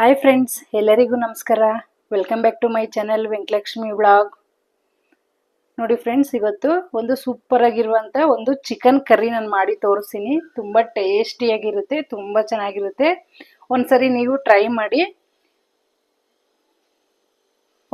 Hi friends ಎಲ್ಲರಿಗೂ ನಮಸ್ಕಾರ. Welcome back to my channel Venkatalakshmi blog ನೋಡಿ ಫ್ರೆಂಡ್ಸ್ ಇವತ್ತು ಒಂದು ಸೂಪರ್ ಒಂದು ಚಿಕನ್ ಕರಿ ನಾನು ಮಾಡಿ ತೋರಿಸ್ತೀನಿ ತುಂಬ ಟೇಸ್ಟಿಯಾಗಿರುತ್ತೆ ತುಂಬ ಚೆನ್ನಾಗಿರುತ್ತೆ. ಒಂದ್ಸರಿ ನೀವು ಟ್ರೈ ಮಾಡಿ.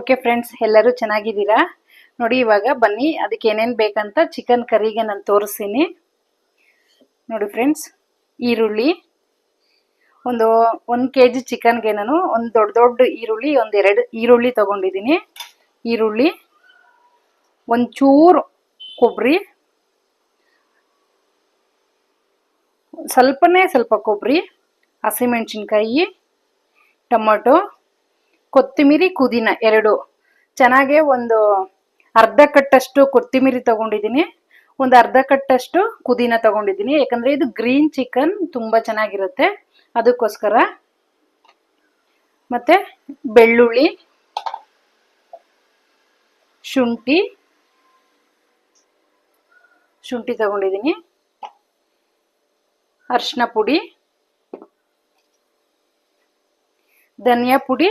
ಓಕೆ ಫ್ರೆಂಡ್ಸ್ ಎಲ್ಲರೂ ಚೆನ್ನಾಗಿದ್ದೀರಾ? ನೋಡಿ ಇವಾಗ ಬನ್ನಿ, ಅದಕ್ಕೆ ಏನೇನು ಬೇಕಂತ ಚಿಕನ್ ಕರಿಗೆ ನಾನು ತೋರಿಸ್ತೀನಿ ನೋಡಿ ಫ್ರೆಂಡ್ಸ್ ಈರುಳ್ಳಿ ಒಂದು ಒಂದು ಕೆ ಜಿ ಚಿಕನ್ಗೆ ನಾನು ಒಂದು ದೊಡ್ಡ ದೊಡ್ಡ ಈರುಳ್ಳಿ, ಒಂದು ಎರಡು ಈರುಳ್ಳಿ ತೊಗೊಂಡಿದ್ದೀನಿ. ಈರುಳ್ಳಿ ಒಂಚೂರು ಕೊಬ್ಬರಿ ಸ್ವಲ್ಪನೇ ಸ್ವಲ್ಪ ಕೊಬ್ಬರಿ ಹಸಿಮೆಣ್ಸಿನ್ಕಾಯಿ, ಟೊಮೊಟೊ ಕೊತ್ತಂಬರಿ ಕುದಿನ ಎರಡು. ಚೆನ್ನಾಗೆ ಒಂದು ಅರ್ಧ ಕಟ್ಟಷ್ಟು ಕೊತ್ತಂಬರಿ ತಗೊಂಡಿದ್ದೀನಿ. ಒಂದು ಅರ್ಧ ಕಟ್ಟಷ್ಟು ಕುದಿನ ತಗೊಂಡಿದ್ದೀನಿ. ಯಾಕಂದರೆ ಇದು ಗ್ರೀನ್ ಚಿಕನ್, ತುಂಬ ಚೆನ್ನಾಗಿರುತ್ತೆ. ಅದಕ್ಕೋಸ್ಕರ. ಮತ್ತು ಬೆಳ್ಳುಳ್ಳಿ, ಶುಂಠಿ ಶುಂಠಿ ತಗೊಂಡಿದ್ದೀನಿ. ಅರಿಶಿನ ಪುಡಿ, ಧನಿಯಾ ಪುಡಿ,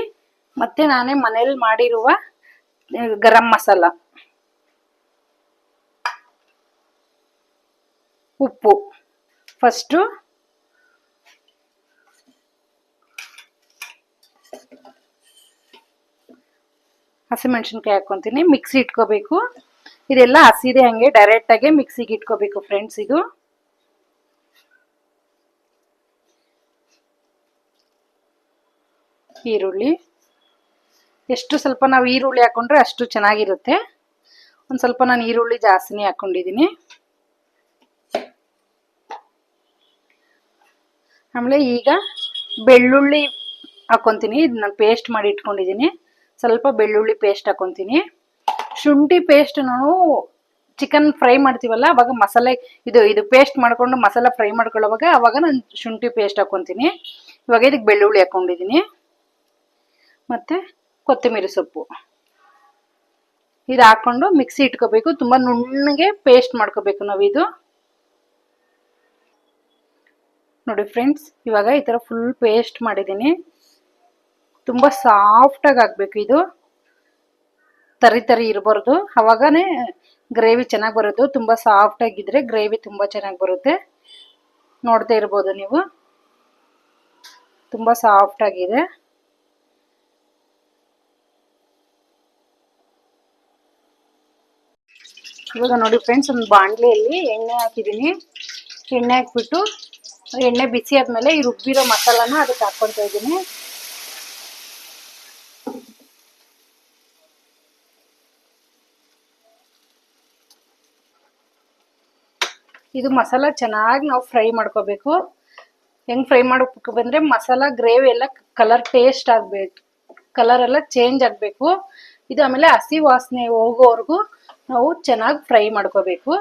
ಮತ್ತು ನಾನೇ ಮನೇಲಿ ಮಾಡಿರುವ ಗರಂ ಮಸಾಲ. ಉಪ್ಪು. ಫಸ್ಟು ಹಸಿಮೆಣಸಿನ್ಕಾಯಿ ಹಾಕ್ಕೊತೀನಿ ಮಿಕ್ಸಿ ಇಟ್ಕೋಬೇಕು. ಇದೆಲ್ಲ ಹಸಿದೆ ಹಂಗೆ ಡೈರೆಕ್ಟಾಗೆ ಮಿಕ್ಸಿಗೆ ಇಟ್ಕೋಬೇಕು ಫ್ರೆಂಡ್ಸ್ ಇದು. ಈರುಳ್ಳಿ. ಎಷ್ಟು ಸ್ವಲ್ಪ ನಾವು ಈರುಳ್ಳಿ ಹಾಕೊಂಡ್ರೆ ಅಷ್ಟು ಚೆನ್ನಾಗಿರುತ್ತೆ. ಒಂದು ಸ್ವಲ್ಪ ನಾನು ಈರುಳ್ಳಿ ಜಾಸ್ತಿನೇ ಹಾಕ್ಕೊಂಡಿದ್ದೀನಿ ಆಮೇಲೆ ಈಗ ಬೆಳ್ಳುಳ್ಳಿ ಹಾಕ್ಕೊತೀನಿ ಇದು ನಾನು ಪೇಸ್ಟ್ ಮಾಡಿ ಇಟ್ಕೊಂಡಿದ್ದೀನಿ ಸ್ವಲ್ಪ ಬೆಳ್ಳುಳ್ಳಿ ಪೇಸ್ಟ್ ಹಾಕ್ಕೊತೀನಿ ಶುಂಠಿ ಪೇಸ್ಟ್ ನಾನು ಚಿಕನ್ ಫ್ರೈ ಮಾಡ್ತೀವಲ್ಲ, ಅವಾಗ ಮಸಾಲೆ, ಇದು ಇದು ಪೇಸ್ಟ್ ಮಾಡ್ಕೊಂಡು ಮಸಾಲೆ ಫ್ರೈ ಮಾಡ್ಕೊಳ್ಳೋವಾಗ ಅವಾಗ ನಾನು ಶುಂಠಿ ಪೇಸ್ಟ್ ಹಾಕೊತೀನಿ. ಇವಾಗ ಇದಕ್ಕೆ ಬೆಳ್ಳುಳ್ಳಿ ಹಾಕೊಂಡಿದ್ದೀನಿ. ಮತ್ತು ಕೊತ್ತಂಬರಿ ಸೊಪ್ಪು. ಇದು ಹಾಕ್ಕೊಂಡು ಮಿಕ್ಸಿ ಇಟ್ಕೋಬೇಕು. ತುಂಬ ನುಣ್ಣಗೆ ಪೇಸ್ಟ್ ಮಾಡ್ಕೋಬೇಕು ನಾವು ಇದು. ನೋಡಿ ಫ್ರೆಂಡ್ಸ್ ಇವಾಗ ಈ ಥರ ಫುಲ್ ಪೇಸ್ಟ್ ಮಾಡಿದ್ದೀನಿ. ತುಂಬ ಸಾಫ್ಟಾಗಿ ಆಗಬೇಕು ಇದು. ತರಿ ತರಿ ಇರಬಾರ್ದು. ಅವಾಗನೇ ಗ್ರೇವಿ ಚೆನ್ನಾಗಿ ಬರೋದು. ತುಂಬ ಸಾಫ್ಟಾಗಿದ್ದರೆ ಗ್ರೇವಿ ತುಂಬ ಚೆನ್ನಾಗಿ ಬರುತ್ತೆ. ನೋಡ್ತಾ ಇರ್ಬೋದು ನೀವು. ತುಂಬ ಸಾಫ್ಟಾಗಿದೆ ಇವಾಗ ನೋಡಿ ಫ್ರೆಂಡ್ಸ್ ಒಂದು ಬಾಣಲೆಯಲ್ಲಿ ಎಣ್ಣೆ ಹಾಕಿದ್ದೀನಿ. ಎಣ್ಣೆ ಹಾಕ್ಬಿಟ್ಟು, ಎಣ್ಣೆ ಬಿಸಿ ಆದಮೇಲೆ ಈ ರುಬ್ಬಿರೋ ಮಸಾಲಾನ ಅದಕ್ಕೆ ಹಾಕ್ಕೊಳ್ತಾ ಇದ್ದೀನಿ. ಇದು ಮಸಾಲ ಚೆನ್ನಾಗಿ ನಾವು ಫ್ರೈ ಮಾಡ್ಕೋಬೇಕು. ಹೆಂಗೆ ಫ್ರೈ ಮಾಡಬೇಕು ಬಂದರೆ ಮಸಾಲ, ಗ್ರೇವಿ ಎಲ್ಲ ಕಲರ್ ಟೇಸ್ಟ್ ಆಗಬೇಕು. ಕಲರ್ ಎಲ್ಲ ಚೇಂಜ್ ಆಗಬೇಕು. ಇದು ಆಮೇಲೆ ಹಸಿ ವಾಸನೆ ಹೋಗೋವರೆಗೂ ನಾವು ಚೆನ್ನಾಗಿ ಫ್ರೈ ಮಾಡ್ಕೋಬೇಕು.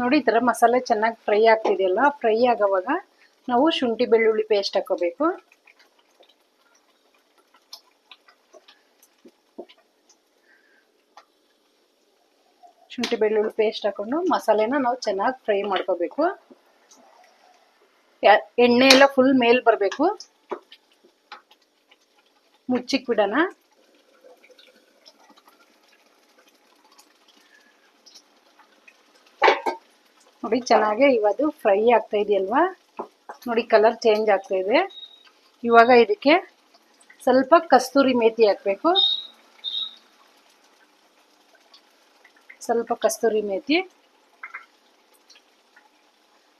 ನೋಡಿ ಈ ಥರ ಮಸಾಲೆ ಚೆನ್ನಾಗಿ ಫ್ರೈ ಆಗ್ತಿದೆಯಲ್ಲ, ಫ್ರೈ ಆಗೋವಾಗ ನಾವು ಶುಂಠಿ ಬೆಳ್ಳುಳ್ಳಿ ಪೇಸ್ಟ್ ಹಾಕೋಬೇಕು. ಶುಂಠಿ ಬೆಳ್ಳುಳ್ಳಿ ಪೇಸ್ಟ್ ಹಾಕೊಂಡು ಮಸಾಲೆನ ನಾವು ಚೆನ್ನಾಗಿ ಫ್ರೈ ಮಾಡ್ಕೋಬೇಕು. ಎಣ್ಣೆ ಎಲ್ಲ ಫುಲ್ ಮೇಲ್ ಬರಬೇಕು. ಮುಚ್ಚಿಕ್ ಬಿಡೋಣ. ನೋಡಿ, ಚೆನ್ನಾಗಿ ಇವತ್ತು ಫ್ರೈ ಆಗ್ತಾ ಇದೆಯಲ್ವಾ? ನೋಡಿ ಕಲರ್ ಚೇಂಜ್ ಆಗ್ತಾ ಇದೆ. ಇವಾಗ ಇದಕ್ಕೆ ಸ್ವಲ್ಪ ಕಸ್ತೂರಿ ಮೇತಿ ಹಾಕಬೇಕು. ಸ್ವಲ್ಪ ಕಸ್ತೂರಿ ಮೇತಿ.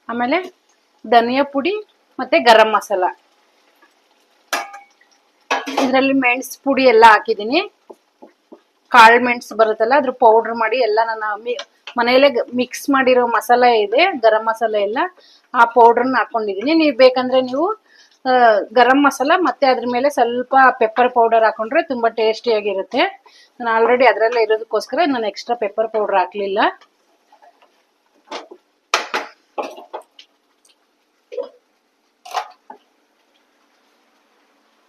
ಆಮೇಲೆ ಧನಿಯಾ ಪುಡಿ ಮತ್ತು ಗರಂ ಮಸಾಲ. ಇದರಲ್ಲಿ ಮೆಣಸು ಪುಡಿ ಎಲ್ಲ ಹಾಕಿದ್ದೀನಿ. ಕಾಳು ಮೆಣಸು ಬರುತ್ತಲ್ಲ, ಅದ್ರ ಪೌಡ್ರ್ ಮಾಡಿ ಎಲ್ಲ ನಾನು ಮನೆಯಲ್ಲೇ ಮಿಕ್ಸ್ ಮಾಡಿರೋ ಮಸಾಲೆ ಇದೆ, ಗರಂ ಮಸಾಲೆ ಎಲ್ಲ. ಆ ಪೌಡ್ರನ್ನ ಹಾಕೊಂಡಿದ್ದೀನಿ ನೀವು ಬೇಕಂದ್ರೆ ನೀವು ಗರಂ ಮಸಾಲ ಮತ್ತೆ ಅದ್ರ ಮೇಲೆ ಸ್ವಲ್ಪ ಪೆಪ್ಪರ್ ಪೌಡರ್ ಹಾಕೊಂಡ್ರೆ ತುಂಬ ಟೇಸ್ಟಿಯಾಗಿರುತ್ತೆ ನಾನು ಆಲ್ರೆಡಿ ಅದರಲ್ಲೇ ಇರೋದಕ್ಕೋಸ್ಕರ ನಾನು ಎಕ್ಸ್ಟ್ರಾ ಪೆಪ್ಪರ್ ಪೌಡರ್ ಹಾಕಲಿಲ್ಲ.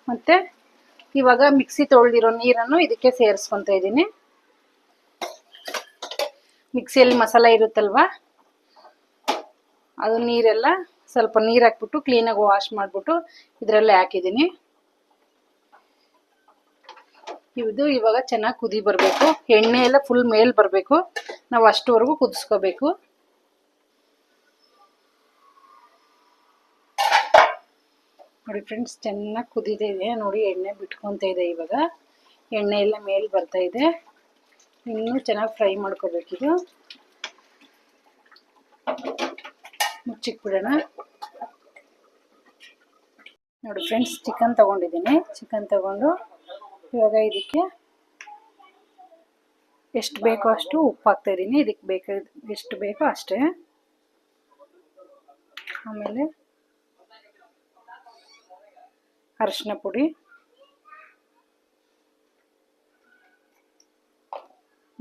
ಮತ್ತೆ ಇವಾಗ ಮಿಕ್ಸಿ ತೊಳೆದಿರೋ ನೀರನ್ನು ಇದಕ್ಕೆ ಸೇರಿಸ್ಕೊತಾ ಇದ್ದೀನಿ ಮಿಕ್ಸಿಯಲ್ಲಿ ಮಸಾಲ ಇರುತ್ತಲ್ವಾ? ಅದು ನೀರೆಲ್ಲ ಸ್ವಲ್ಪ ನೀರು ಹಾಕ್ಬಿಟ್ಟು ಕ್ಲೀನಾಗಿ ವಾಶ್ ಮಾಡಿಬಿಟ್ಟು ಇದರಲ್ಲೇ ಹಾಕಿದ್ದೀನಿ. ಇದು ಇವಾಗ ಚೆನ್ನಾಗಿ ಕುದಿ ಬರಬೇಕು. ಎಣ್ಣೆ ಎಲ್ಲ ಫುಲ್ ಮೇಲ್ ಬರಬೇಕು. ನಾವು ಅಷ್ಟುವರೆಗೂ ಕುದಿಸ್ಕೋಬೇಕು. ನೋಡಿ ಫ್ರೆಂಡ್ಸ್ ಚೆನ್ನಾಗಿ ಕುದಿತಾ ಇದೆ. ನೋಡಿ ಎಣ್ಣೆ ಬಿಟ್ಕೊತಾ ಇದೆ ಇವಾಗ. ಎಣ್ಣೆ ಎಲ್ಲ ಮೇಲೆ ಬರ್ತಾ ಇದೆ. ಇನ್ನೂ ಚೆನ್ನಾಗಿ ಫ್ರೈ ಮಾಡ್ಕೋಬೇಕಿದು ಮುಚ್ಚಿಕ್ಬಿಡೋಣ ನೋಡಿ ಫ್ರೆಂಡ್ಸ್ ಚಿಕನ್ ತಗೊಂಡಿದ್ದೀನಿ. ಚಿಕನ್ ತಗೊಂಡು ಇವಾಗ ಇದಕ್ಕೆ ಎಷ್ಟು ಬೇಕೋ ಅಷ್ಟು ಉಪ್ಪು ಹಾಕ್ತಾ ಇದ್ದೀನಿ. ಇದಕ್ಕೆ ಬೇಕಾದ ಎಷ್ಟು ಬೇಕೋ ಅಷ್ಟೇ. ಆಮೇಲೆ ಅರಿಶಿನ ಪುಡಿ.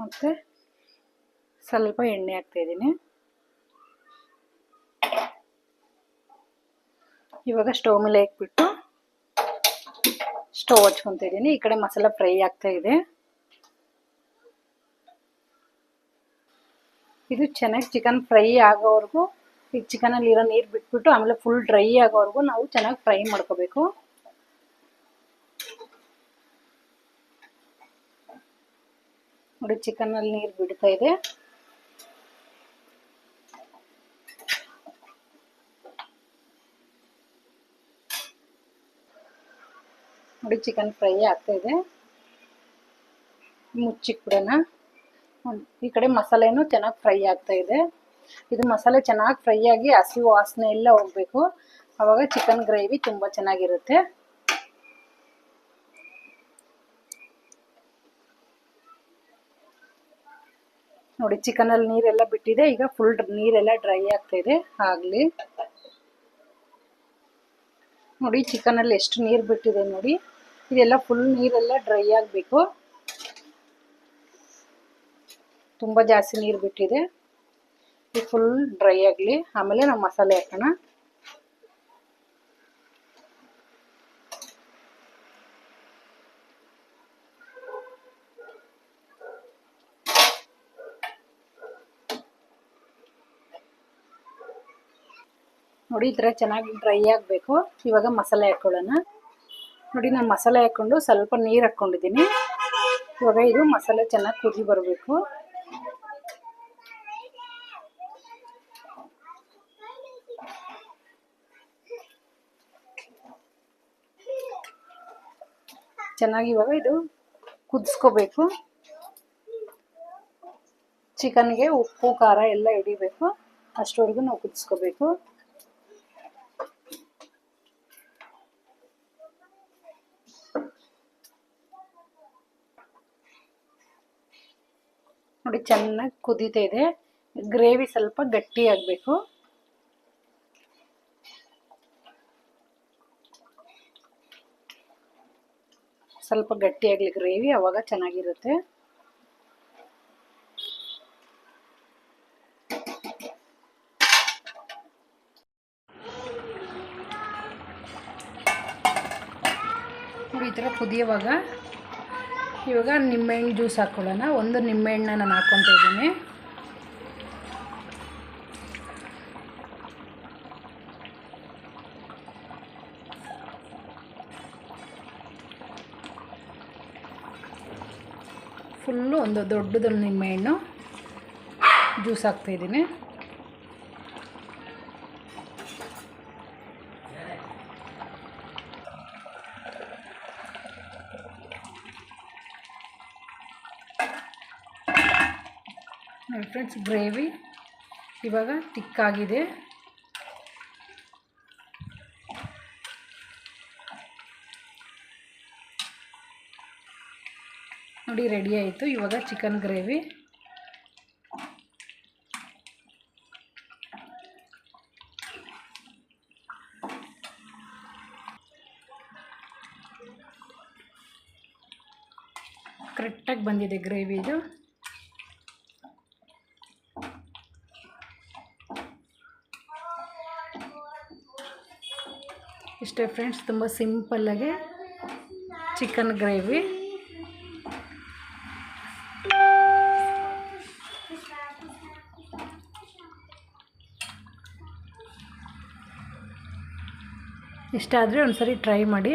ಮತ್ತು ಸ್ವಲ್ಪ ಎಣ್ಣೆ ಹಾಕ್ತಾಯಿದ್ದೀನಿ ಇವಾಗ ಸ್ಟವ್ ಮೇಲೆ ಇಟ್ಬಿಟ್ಟು ಸ್ಟವ್ ಹಚ್ಕೊತಾ ಇದ್ದೀನಿ. ಈ ಕಡೆ ಮಸಾಲ ಫ್ರೈ ಆಗ್ತಾ ಇದೆ. ಇದು ಚೆನ್ನಾಗಿ ಚಿಕನ್ ಫ್ರೈ ಆಗೋವರೆಗೂ ಈ ಚಿಕನಲ್ಲಿ ಇರೋ ನೀರು ಬಿಟ್ಬಿಟ್ಟು ಆಮೇಲೆ ಫುಲ್ ಡ್ರೈ ಆಗೋವರೆಗೂ ನಾವು ಚೆನ್ನಾಗಿ ಫ್ರೈ ಮಾಡ್ಕೋಬೇಕು. ನೋಡಿ, ಚಿಕನಲ್ಲಿ ನೀರು ಬಿಡ್ತಾ ಇದೆ. ನೋಡಿ, ಚಿಕನ್ ಫ್ರೈ ಆಗ್ತಾ ಇದೆ. ಮುಚ್ಚಿಕ್ಬಿಡೋಣ ಈ ಕಡೆ ಮಸಾಲೆನೂ ಚೆನ್ನಾಗಿ ಫ್ರೈ ಆಗ್ತಾ ಇದೆ. ಇದು ಮಸಾಲೆ ಚೆನ್ನಾಗಿ ಫ್ರೈ ಆಗಿ ಹಸಿ ವಾಸನೆ ಎಲ್ಲ ಹೋಗ್ಬೇಕು. ಅವಾಗ ಚಿಕನ್ ಗ್ರೇವಿ ತುಂಬ ಚೆನ್ನಾಗಿರುತ್ತೆ. ನೋಡಿ, ಚಿಕನಲ್ಲಿ ನೀರೆಲ್ಲ ಬಿಟ್ಟಿದೆ. ಈಗ ಫುಲ್ ನೀರೆಲ್ಲ ಡ್ರೈ ಆಗ್ತಾ ಇದೆ. ಆಗಲಿ. ನೋಡಿ, ಚಿಕನಲ್ಲಿ ಎಷ್ಟು ನೀರು ಬಿಟ್ಟಿದೆ ನೋಡಿ. ಇದೆಲ್ಲ ಫುಲ್ ನೀರೆಲ್ಲ ಡ್ರೈ ಆಗಬೇಕು. ತುಂಬ ಜಾಸ್ತಿ ನೀರು ಬಿಟ್ಟಿದೆ. ಫುಲ್ ಡ್ರೈ ಆಗಲಿ. ಆಮೇಲೆ ನಾವು ಮಸಾಲೆ ಹಾಕೋಣ. ನೋಡಿ ಈ ಚೆನ್ನಾಗಿ ಡ್ರೈ ಆಗಬೇಕು. ಇವಾಗ ಮಸಾಲೆ ಹಾಕ್ಕೊಳ್ಳೋಣ ನೋಡಿ ನಾನು ಮಸಾಲೆ ಹಾಕ್ಕೊಂಡು ಸ್ವಲ್ಪ ನೀರು ಹಾಕ್ಕೊಂಡಿದ್ದೀನಿ ಇವಾಗ ಇದು ಮಸಾಲೆ ಚೆನ್ನಾಗಿ ಕುದಿ ಬರಬೇಕು. ಚೆನ್ನಾಗಿ ಇವಾಗ ಇದು ಕುದಿಸ್ಕೋಬೇಕು. ಚಿಕನ್ಗೆ ಉಪ್ಪು, ಖಾರ ಎಲ್ಲ ಹಿಡಿಬೇಕು. ಅಷ್ಟವರೆಗೂ ನಾವು ಕುದಿಸ್ಕೋಬೇಕು. ನೋಡಿ, ಚೆನ್ನಾಗಿ ಕುದೀತಾ ಇದೆ. ಗ್ರೇವಿ ಸ್ವಲ್ಪ ಗಟ್ಟಿ ಆಗಬೇಕು. ಸ್ವಲ್ಪ ಗಟ್ಟಿಯಾಗಲಿ ಗ್ರೇವಿ, ಅವಾಗ ಚೆನ್ನಾಗಿರುತ್ತೆ. ಈ ಥರ ಕುದಿಯುವಾಗ ಇವಾಗ ನಿಂಬೆಹಣ್ಣು ಜ್ಯೂಸ್ ಹಾಕ್ಕೊಳ್ಳೋಣ ಒಂದು ನಿಂಬೆಹಣ್ಣನ್ನ ನಾನು ಹಾಕ್ಕೊತಾ ಇದ್ದೀನಿ. ಫುಲ್ಲು ಒಂದು ದೊಡ್ಡದೊಂದು ನಿಂಬೆಹಣ್ಣು ಜ್ಯೂಸ್ ಹಾಕ್ತಾಯಿದ್ದೀನಿ ನೋಡಿ ಫ್ರೆಂಡ್ಸ್ ಗ್ರೇವಿ ಇವಾಗ ತಿಕ್ಕಾಗಿದೆ. ನೋಡಿ ರೆಡಿ ಆಯಿತು. ಇವಾಗ ಚಿಕನ್ ಗ್ರೇವಿ ಕರೆಕ್ಟಾಗಿ ಬಂದಿದೆ ಗ್ರೇವಿ ಇಷ್ಟೇ ಫ್ರೆಂಡ್ಸ್ ತುಂಬ ಸಿಂಪಲ್ಲಾಗೆ ಚಿಕನ್ ಗ್ರೇವಿ ಇಷ್ಟ ಆದರೆ ಒಂದ್ಸರಿ ಟ್ರೈ ಮಾಡಿ.